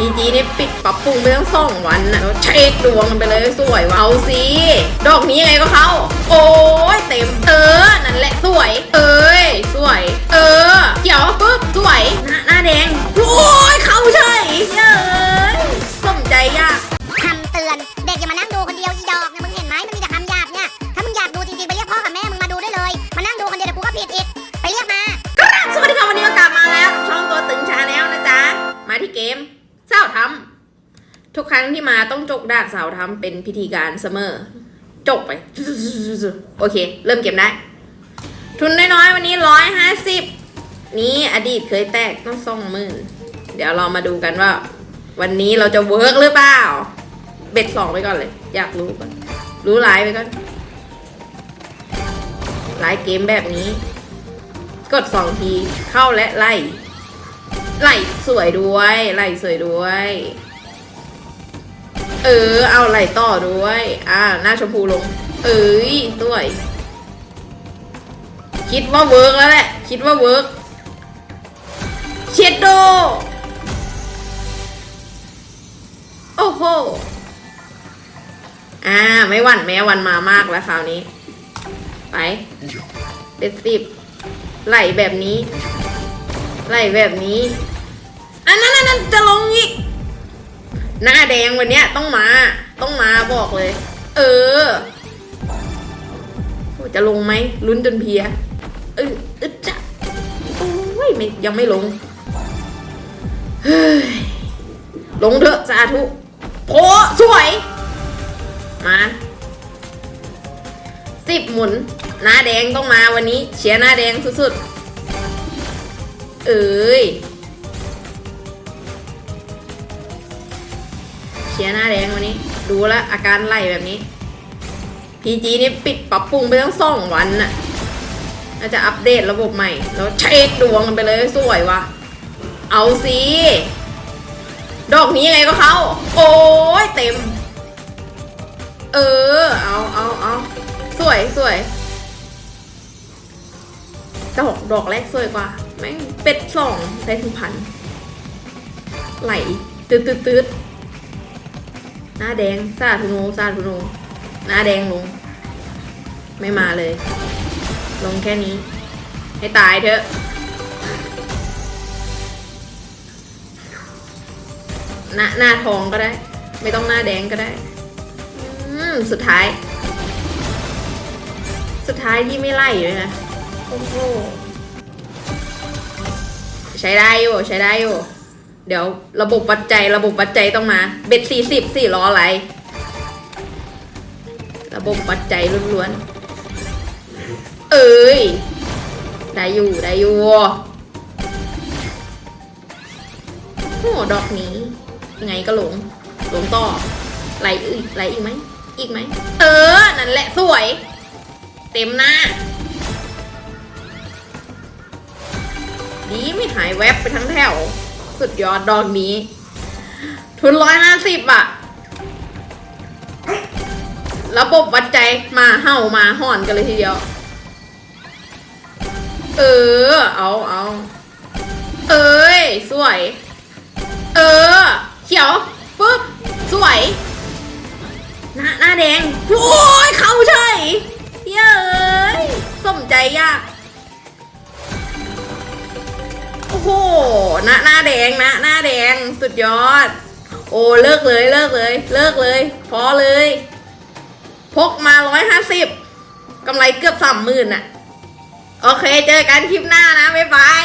พีจีนี่ปิดปรับปรุงไปตั้งสองวันนะเช็คดวงกันไปเลยสวยว่ะเอาสิดอกนี้ยังไงก็เข้า โอ้ยเต็มเออ ทุกครั้งที่มาต้องจกดากสาวทำเป็นพิธีการเสมอ จกไป โอเค เริ่มเกมได้ ทุนน้อยๆ วันนี้ร้อยห้าสิบนี้อดีตเคยแตกต้องสองหมื่น เดี๋ยวเรามาดูกันว่า วันนี้เราจะเวิร์กหรือเปล่า เบ็ดสองไปก่อนเลย อยากรู้ก่อน รู้ไลน์ไปก่อนไลน์เกมแบบนี้ กดสองทีเข้าและไล่ ไล่สวยด้วย ไล่สวยด้วย เออ เอาไหล่ต่อด้วย อ่า หน้าชมพูลง เอ้ยสวย คิดว่าเวิร์กแล้วแหละ คิดว่าเวิร์กเชดโด โอ้โห อ่า ไม่หวั่นแม้วันมามากแล้วคราวนี้ ไปเป็นสิบไหลแบบนี้ ไหลแบบนี้ อันนั้นอันนั้นจะลงอีก หน้าแดงวันเนี้ยต้องมา ต้องมาบอกเลย เออ จะลงไหมลุ้นจนเพียเอออึดจะโอ้ยไม่ยังไม่ลงเฮ้ยลงเถอะสาธุโพสวย มาสิบหมุน หน้าแดงต้องมาวันนี้ เชียร์หน้าแดงสุดๆ เอ้ย หน้าแดงวันนี้ ดูแลอาการไหลแบบนี้พีจีนี่ปิดปรับปรุงไปตั้งสองวันน่ะน่าจะอัปเดตระบบใหม่ แล้วเช็คดวงกันไปเลยสวยว่ะเอาสิดอกนี้ยังไงก็เขาโอ้ยเต็ม เออ เอาเอาเอาสวยสวยดอกดอกแรกสวยกว่าแม่งเป็ดสองได้ถึงพันไหลตืดตืดตืด หน้าแดงซาทุโนซาทุโนหน้าแดงลง ไม่มาเลย ลงแค่นี้ ให้ตายเถอะหน้าหน้าทองก็ได้ ไม่ต้องหน้าแดงก็ได้อืมสุดท้าย สุดท้ายที่ไม่ไล่เลยนะโอ้โหใช้ได้อยู่ใช้ได้อยู่ เดี๋ยวระบบปัจจัยระบบปัจจัยต้องมา เบ็ดสี่สิบสี่ล้ออะไร ระบบปัจจัยล้วนๆ เอ้ย ได้อยู่ได้อยู่โอ้ดอกนี้ ยังไงก็หลง หลงต่อไหลอีกไหลอีกไหม อีกไหม เออ นั่นแหละสวย เต็มหน้า ดีไม่หายแวบไปทั้งแถว สุดยอดดอกนี้ ทุนร้อยห้าสิบอะระบบวัดใจมาเห่ามาห่อนกันเลยทีเดียว เออ เอาเอาเอ้ย สวย เออ เขียวปึ๊บ สวย หน้าหน้าแดง โอ้ย เขาใช่เย้ยสมใจยาก หน้าหน้าแดงนะ หน้าแดงสุดยอด โอ้เลิกเลยเลิกเลย เลิกเลย พอเลย พกมาร้อยห้าสิบกำไรเกือบสามหมื่นอะโอเค เจอกันคลิปหน้านะ บ๊ายบาย